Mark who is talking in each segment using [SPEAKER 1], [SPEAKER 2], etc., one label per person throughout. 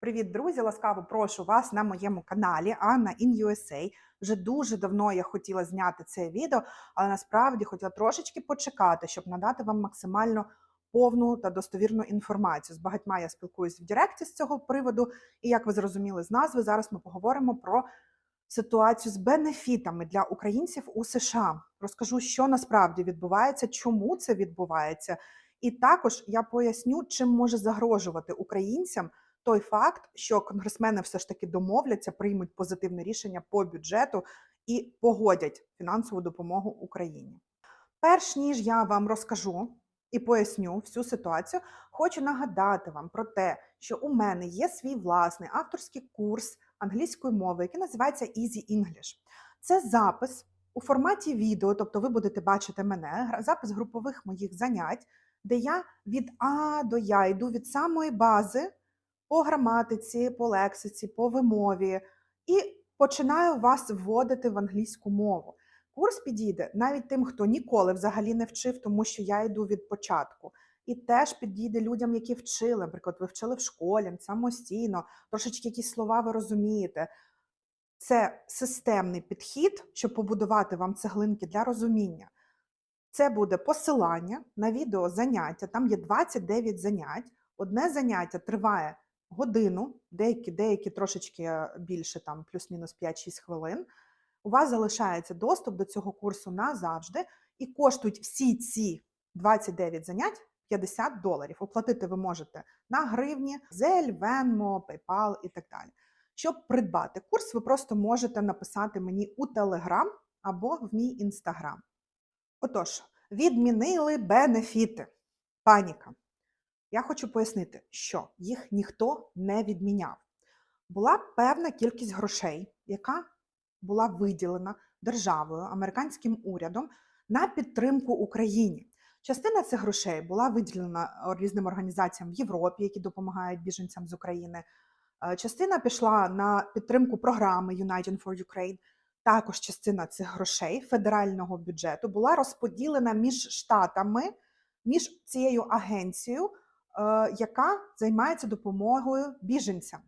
[SPEAKER 1] Привіт, друзі! Ласкаво прошу вас на моєму каналі Анна in USA. Вже дуже давно я хотіла зняти це відео, але насправді хотіла трошечки почекати, щоб надати вам максимально повну та достовірну інформацію. З багатьма я спілкуюсь в Директі з цього приводу, і як ви зрозуміли з назви, зараз ми поговоримо про ситуацію з бенефітами для українців у США. Розкажу, що насправді відбувається, чому це відбувається, і також я поясню, чим може загрожувати українцям той факт, що конгресмени все ж таки домовляться, приймуть позитивне рішення по бюджету і погодять фінансову допомогу Україні. Перш ніж я вам розкажу і поясню всю ситуацію, хочу нагадати вам про те, що у мене є свій власний авторський курс англійської мови, який називається Easy English. Це запис у форматі відео, тобто ви будете бачити мене, запис групових моїх занять, де я від А до Я йду від самої бази по граматиці, по лексиці, по вимові і починаю вас вводити в англійську мову. Курс підійде навіть тим, хто ніколи взагалі не вчив, тому що я йду від початку. І теж підійде людям, які вчили. Наприклад, ви вчили в школі самостійно, трошечки якісь слова ви розумієте. Це системний підхід, щоб побудувати вам цеглинки для розуміння. Це буде посилання на відео заняття. Там є 29 занять. Одне заняття триває годину, деякі, деякі трошечки е, більше, там плюс-мінус 5-6 хвилин. У вас залишається доступ до цього курсу назавжди, і коштують всі ці 29 занять 50 доларів. Оплатити ви можете на гривні, Zelle, Venmo, PayPal і так далі. Щоб придбати курс, ви просто можете написати мені у Telegram або в мій Instagram. Отож, відмінили бенефіти. Паніка. Я хочу пояснити, що їх ніхто не відміняв. Була певна кількість грошей, яка була виділена державою, американським урядом на підтримку Україні. Частина цих грошей була виділена е, різним організаціям в Європі, які допомагають біженцям з України. Е, Частина пішла на підтримку програми United for Ukraine. Також частина цих грошей федерального бюджету була розподілена між штатами, між цією агенцією, яка займається допомогою біженцям.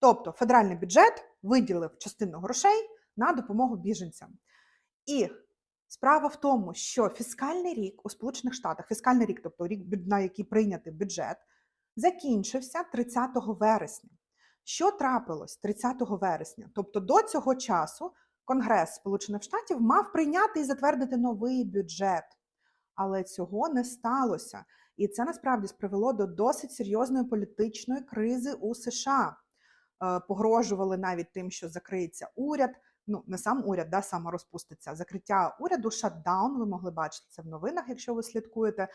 [SPEAKER 1] Тобто федеральний бюджет виділив частину грошей на допомогу біженцям. І справа в тому, що фіскальний рік у Сполучених Штатах, фіскальний рік, тобто рік, на який прийнятий бюджет, закінчився 30 вересня. Що трапилось 30 вересня? Тобто до цього часу Конгрес Сполучених Штатів мав прийняти і затвердити новий бюджет. Але цього не сталося. І це насправді привело до досить серйозної політичної кризи у США. Е, Погрожували навіть тим, що закриється уряд. Ну, не сам уряд, да, саме розпуститься. Закриття уряду, шатдаун, ви могли бачити це в новинах, якщо ви слідкуєте.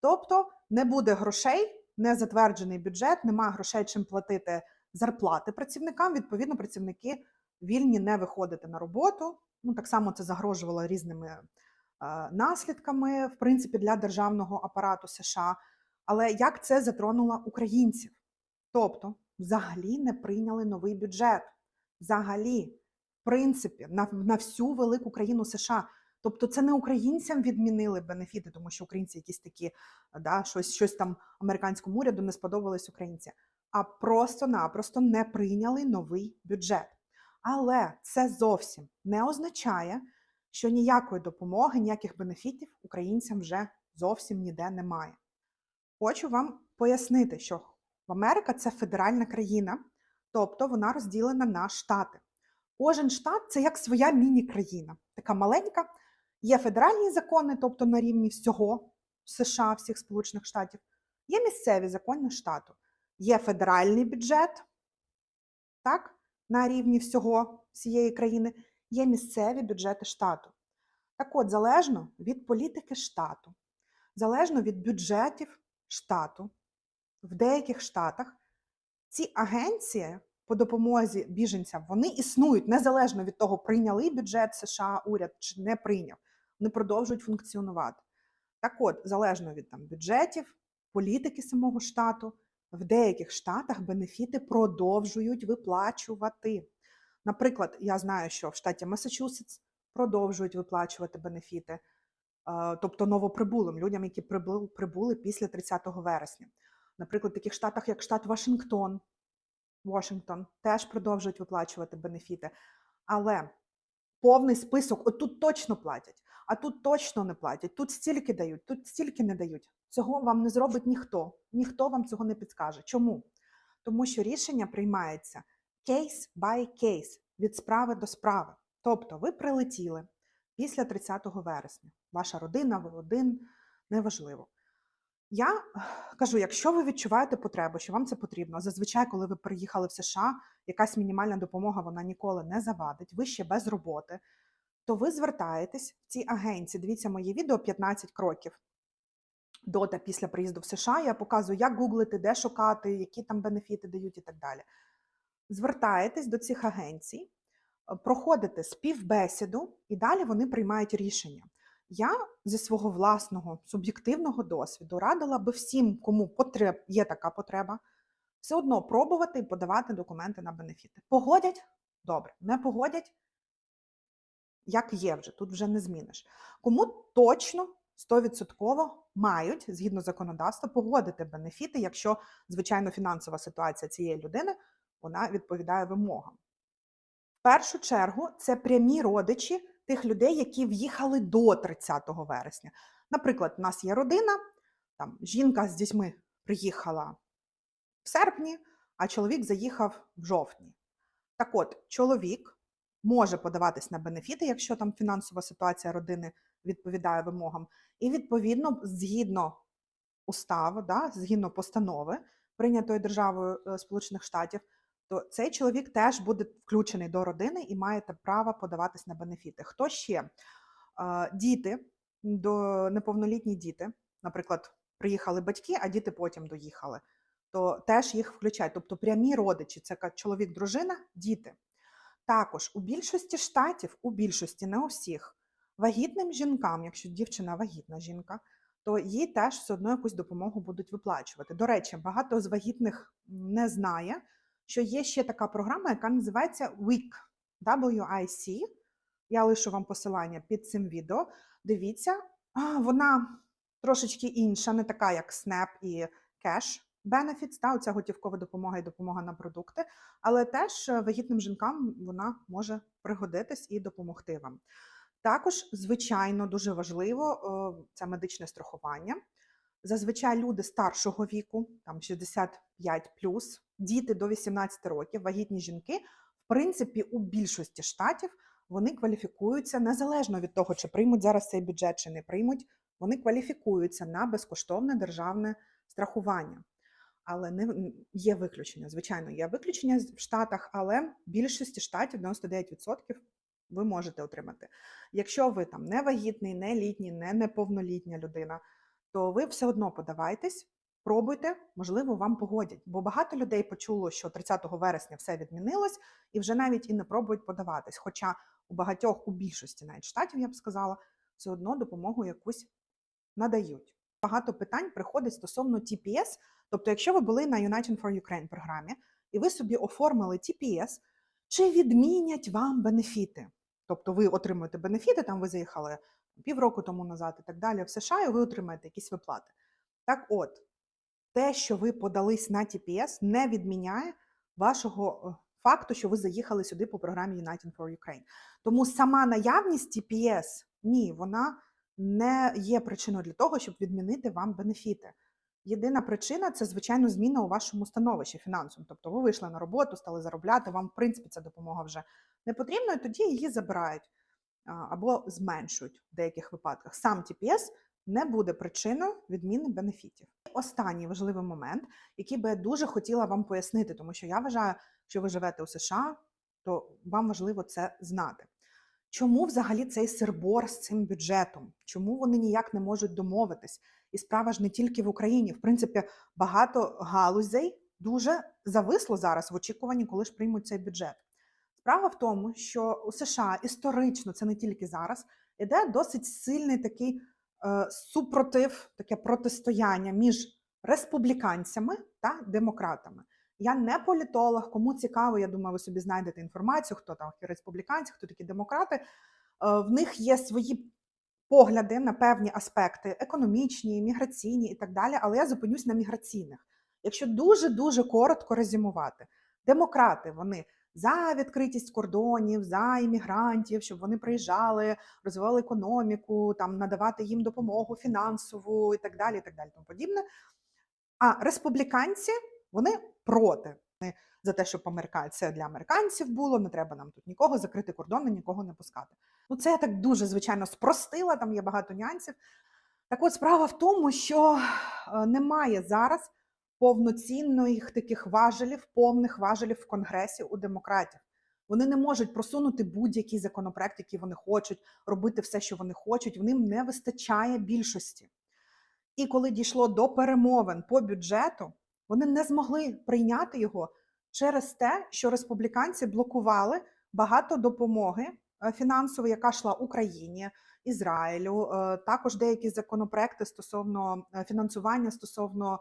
[SPEAKER 1] Тобто не буде грошей, не затверджений бюджет, немає грошей чим платити зарплати працівникам. Відповідно, працівники вільні не виходити на роботу. Ну, так само це загрожувало різними наслідками, в принципі, для державного апарату США. Але як це затронуло українців? Тобто, взагалі не прийняли новий бюджет. Взагалі, в принципі, на, на всю велику країну США. Тобто, це не українцям відмінили бенефіти, тому що українці якісь такі, да, щось, щось там американському уряду не сподобалось українці, а просто-напросто не прийняли новий бюджет. Але це зовсім не означає, що ніякої допомоги, ніяких бенефітів українцям вже зовсім ніде немає. Хочу вам пояснити, що Америка це федеральна країна, тобто вона розділена на штати. Кожен штат це як своя міні-країна, така маленька. Є федеральні закони, тобто на рівні всього США, всіх Сполучених Штатів, є місцеві закони штату, є федеральний бюджет, так, на рівні всього всієї країни, є місцеві бюджети штату. Так от, залежно від політики штату, залежно від бюджетів штату, в деяких штатах ці агенції по допомозі біженцям вони існують незалежно від того, прийняли бюджет США, уряд чи не прийняв. Вони продовжують функціонувати. Так от, залежно від там, бюджетів, політики самого штату, в деяких штатах бенефіти продовжують виплачувати. Наприклад, я знаю, що в штаті Масачусетс продовжують виплачувати бенефіти, тобто новоприбулим людям, які прибули, після 30 вересня. Наприклад, в таких штатах, як штат Вашингтон, Вашингтон теж продовжують виплачувати бенефіти. Але повний список, отут точно платять, а тут точно не платять, тут стільки дають, тут стільки не дають. Цього вам не зробить ніхто. Ніхто вам цього не підскаже. Чому? Тому що рішення приймається case by case, від справи до справи. Тобто ви прилетіли після 30 вересня. Ваша родина, ви один, неважливо. Я кажу, якщо ви відчуваєте потребу, що вам це потрібно, зазвичай, коли ви приїхали в США, якась мінімальна допомога вона ніколи не завадить, ви ще без роботи, то ви звертаєтесь в ці агенції. Дивіться моє відео 15 кроків до та після приїзду в США. Я показую, як гуглити, де шукати, які там бенефіти дають і так далі. Звертаєтесь до цих агенцій, е, проходите співбесіду, і далі вони приймають рішення. Я зі свого власного суб'єктивного досвіду радила би всім, кому потреб, є така потреба, все одно пробувати і подавати документи на бенефіти. Погодять добре, не погодять, як є вже, тут вже не зміниш. Кому точно 100% мають, згідно законодавства, погодити бенефіти, якщо, звичайно, фінансова ситуація цієї людини вона відповідає вимогам. В першу чергу це прямі родичі тих людей, які в'їхали до 30 вересня. Наприклад, у нас є родина, там жінка з дітьми приїхала в серпні, а чоловік заїхав в жовтні. Так от, чоловік може подаватись на бенефіти, якщо там фінансова ситуація родини відповідає вимогам, і відповідно, згідно уставу, да, згідно постанови, прийнятої державою е, Сполучених Штатів, то цей чоловік теж буде включений до родини і має те право подаватись на бенефіти. Хто ще? Діти, до неповнолітні діти, наприклад, приїхали батьки, а діти потім доїхали, то теж їх включають. Тобто прямі родичі це чоловік, дружина, діти. Також у більшості штатів, у більшості, не у всіх, вагітним жінкам, якщо дівчина вагітна жінка, то їй теж все одно якусь допомогу будуть виплачувати. До речі, багато з вагітних не знає, що є ще така програма, яка називається WIC. WIC. Я лишу вам посилання під цим відео. Дивіться, вона трошечки інша, не така, як SNAP і Cash Benefits, та, оця готівкова допомога і допомога на продукти, але теж е, вагітним жінкам вона може пригодитись і допомогти вам. Також, звичайно, дуже важливо е, це медичне страхування. Зазвичай люди старшого віку, там 65 діти до 18 років, вагітні жінки, в принципі, у більшості штатів вони кваліфікуються незалежно від того, чи приймуть зараз цей бюджет, чи не приймуть, вони кваліфікуються на безкоштовне державне страхування. Але не є виключення. Звичайно, є виключення в Штатах, але в більшості штатів 99% ви можете отримати. Якщо ви там не вагітний, не літній, не неповнолітня людина, то ви все одно подавайтесь, пробуйте, можливо, вам погодять. Бо багато людей почуло, що 30 вересня все відмінилось, і вже навіть і не пробують подаватись. Хоча у багатьох, у більшості навіть штатів, я б сказала, все одно допомогу якусь надають. Багато питань приходить стосовно TPS. Тобто, якщо ви були на United for Ukraine програмі і ви собі оформили TPS, чи відмінять вам бенефіти? Тобто ви отримуєте бенефіти, там ви заїхали півроку тому назад і так далі в США, і ви отримаєте якісь виплати. Так от, те, що ви подались на TPS, не відміняє вашого е, факту, що ви заїхали сюди по програмі United for Ukraine. Тому сама наявність TPS, ні, вона не є причиною для того, щоб відмінити вам бенефіти. Єдина причина це, звичайно, зміна у вашому становищі фінансовому. Тобто ви вийшли на роботу, стали заробляти, вам, в принципі, ця допомога вже не потрібна, і тоді її забирають або зменшують в деяких випадках. Сам TPS не буде причиною відміни бенефітів. Останній важливий момент, який би я дуже хотіла вам пояснити, тому що я вважаю, що ви живете у США, то вам важливо це знати. Чому взагалі цей сирбор з цим бюджетом? Чому вони ніяк не можуть домовитись? І справа ж не тільки в Україні. В принципі, багато галузей дуже зависло зараз в очікуванні, коли ж приймуть цей бюджет. Справа в тому, що у США історично, це не тільки зараз, іде досить сильний такий е, супротив, таке протистояння між республіканцями та демократами. Я не політолог, кому цікаво, я думаю, ви собі знайдете інформацію, хто там республіканці, хто такі демократи. Е, В них є свої погляди на певні аспекти економічні, міграційні і так далі, але я зупинюсь на міграційних. Якщо дуже дуже коротко резюмувати, Демократи вони за відкритість кордонів, за іммігрантів, щоб вони приїжджали, розвивали економіку, там надавати їм допомогу фінансову і так далі. і так далі, тому подібне. А республіканці вони проти. Вони за те, щоб це для американців було, не треба нам тут нікого закрити кордони, нікого не пускати. Ну це я так дуже звичайно спростила. Там є багато нюансів. Так от справа в тому, що е, немає зараз повноцінних таких важелів, повних важелів в Конгресі у демократів. Вони не можуть просунути будь-який законопроект, який вони хочуть, робити все, що вони хочуть. В ним не вистачає більшості. І коли дійшло до перемовин по бюджету, вони не змогли прийняти його через те, що республіканці блокували багато допомоги е, фінансової, яка йшла Україні, Ізраїлю, е, також деякі законопроекти стосовно е, фінансування стосовно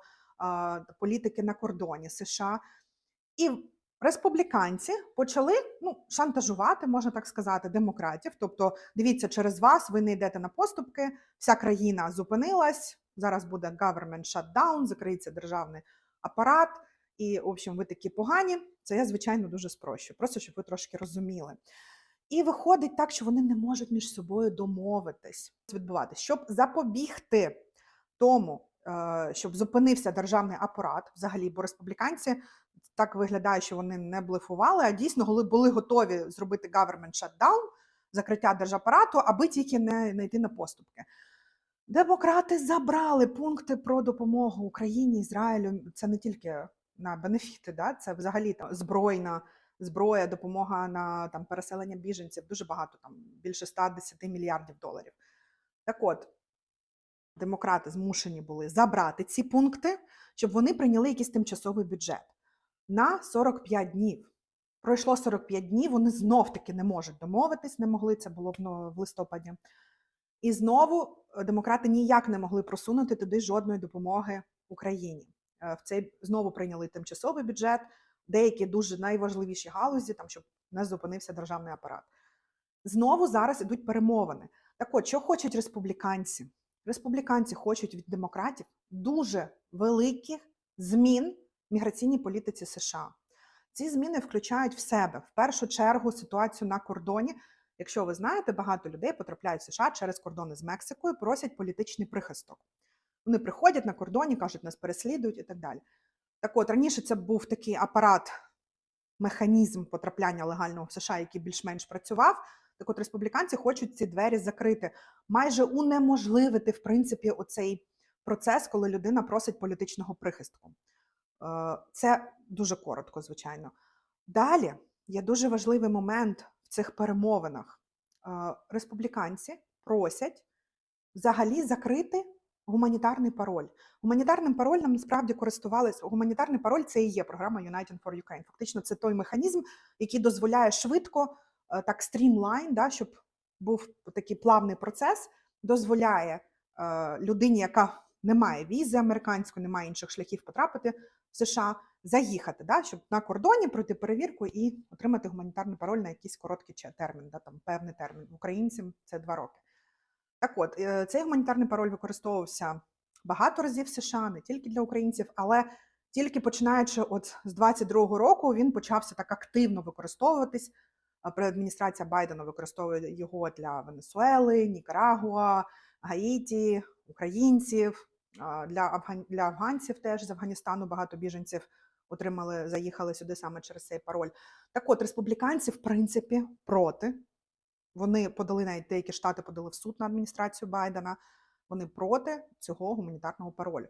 [SPEAKER 1] політики на кордоні США. І республіканці почали ну, шантажувати, можна так сказати, демократів. Тобто, дивіться, через вас ви не йдете на поступки, вся країна зупинилась. Зараз буде government shutdown, закриється державний апарат, і, в общем, ви такі погані. Це я, звичайно, дуже спрощу, просто щоб ви трошки розуміли. І виходить так, що вони не можуть між собою домовитись, відбуватись, щоб запобігти тому, щоб зупинився державний апарат, взагалі, бо республіканці так виглядає, що вони не блефували, а дійсно були, були готові зробити government shutdown, закриття держапарату, аби тільки не, не йти на поступки. Демократи забрали пункти про допомогу Україні, Ізраїлю. Це не тільки на бенефіти, да? це взагалі там збройна зброя, допомога на там переселення біженців. Дуже багато там більше 110 мільярдів доларів. Так от, демократи змушені були забрати ці пункти, щоб вони прийняли якийсь тимчасовий бюджет на 45 днів. Пройшло 45 днів, вони знов таки не можуть домовитись, не могли, це було в, ну, листопаді. І знову е, демократи ніяк не могли просунути туди жодної допомоги Україні. Е, В цей знову прийняли тимчасовий бюджет, деякі дуже найважливіші галузі, там щоб не зупинився державний апарат. Знову зараз ідуть перемовини. Так от, що хочуть республіканці? Республіканці хочуть від демократів дуже великих змін в міграційній політиці США. Ці зміни включають в себе в першу чергу ситуацію на кордоні. Якщо ви знаєте, багато людей потрапляють в США через кордони з Мексикою, просять політичний прихисток. Вони приходять на кордоні, кажуть, нас переслідують і так далі. Так от раніше це був такий апарат, механізм потрапляння легального в США, який більш-менш працював. Так от республіканці хочуть ці двері закрити, майже унеможливити, в принципі, оцей процес, коли людина просить політичного прихистку. Е, Це дуже коротко, звичайно. Далі є дуже важливий момент в цих перемовинах. Е, Республіканці просять взагалі закрити гуманітарний пароль. Гуманітарним паролем насправді користувалися. Гуманітарний пароль це і є програма United for Ukraine. Фактично, це той механізм, який дозволяє швидко, так стрімлайн, да, щоб був такий плавний процес, дозволяє е, людині, яка не має візи американської, не має інших шляхів потрапити в США, заїхати, да, щоб на кордоні пройти перевірку і отримати гуманітарний пароль на якийсь короткий термін, да, там певний термін. Українцям це два роки. Так от, е, цей гуманітарний пароль використовувався багато разів в США, не тільки для українців, але тільки починаючи от з 22-го року він почався так активно використовуватись. Адміністрація Байдена використовує його для Венесуели, Нікарагуа, Гаїті, українців, для, афган... для афганців теж з Афганістану багато біженців отримали, заїхали сюди саме через цей пароль. Так от, республіканці, в принципі, проти. Вони подали навіть деякі штати подали в суд на адміністрацію Байдена. Вони проти цього гуманітарного паролю.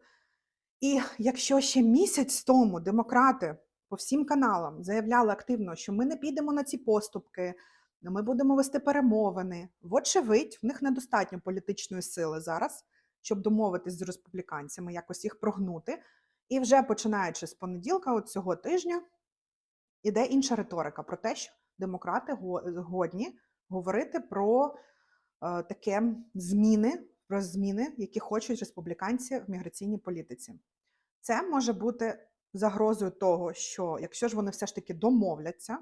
[SPEAKER 1] І якщо ще місяць тому демократи по всім каналам заявляли активно, що ми не підемо на ці поступки, ми будемо вести перемовини. Вочевидь, в них недостатньо політичної сили зараз, щоб домовитись з республіканцями, якось їх прогнути. І вже починаючи з понеділка, от цього тижня, іде інша риторика про те, що демократи го- згодні говорити про е, таке зміни, про зміни, які хочуть республіканці в міграційній політиці. Це може бути загрозою того, що якщо ж вони все ж таки домовляться,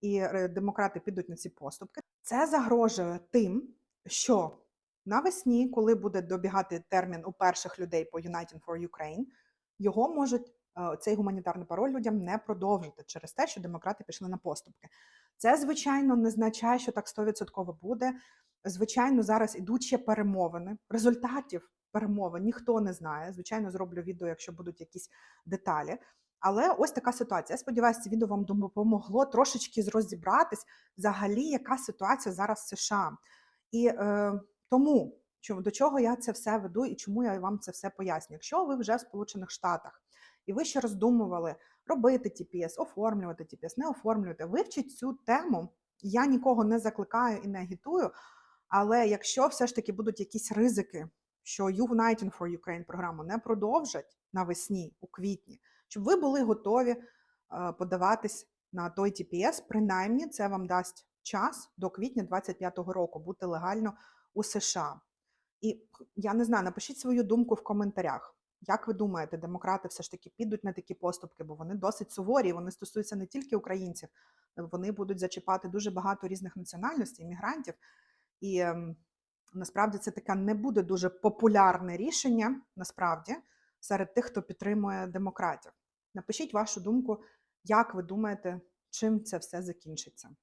[SPEAKER 1] і е, демократи підуть на ці поступки, це загрожує тим, що навесні, коли буде добігати термін у перших людей по United for Ukraine, його можуть е, цей гуманітарний пароль людям не продовжити через те, що демократи пішли на поступки. Це, звичайно, не означає, що так 100% буде. Звичайно, зараз ідуть ще перемовини. Результатів перемовин ніхто не знає. Звичайно, зроблю відео, якщо будуть якісь деталі. Але ось така ситуація. Я сподіваюся, це відео вам допомогло трошечки розібратись взагалі, яка ситуація зараз в США. І е, тому до чого я це все веду і чому я вам це все поясню. Якщо ви вже в Сполучених Штатах і ви ще роздумували робити TPS, оформлювати TPS, не оформлювати, вивчіть цю тему. Я нікого не закликаю і не агітую. Але якщо все ж таки будуть якісь ризики, що Uniting for Ukraine програму не продовжать навесні, у квітні, щоб ви були готові е, подаватись на той TPS, принаймні це вам дасть час до квітня 25-го року бути легально у США. І я не знаю, напишіть свою думку в коментарях. Як ви думаєте, демократи все ж таки підуть на такі поступки, бо вони досить суворі, вони стосуються не тільки українців, вони будуть зачіпати дуже багато різних національностей, мігрантів. І ем, насправді це таке не буде дуже популярне рішення, насправді, серед тих, хто підтримує демократів. Напишіть вашу думку, як ви думаєте, чим це все закінчиться.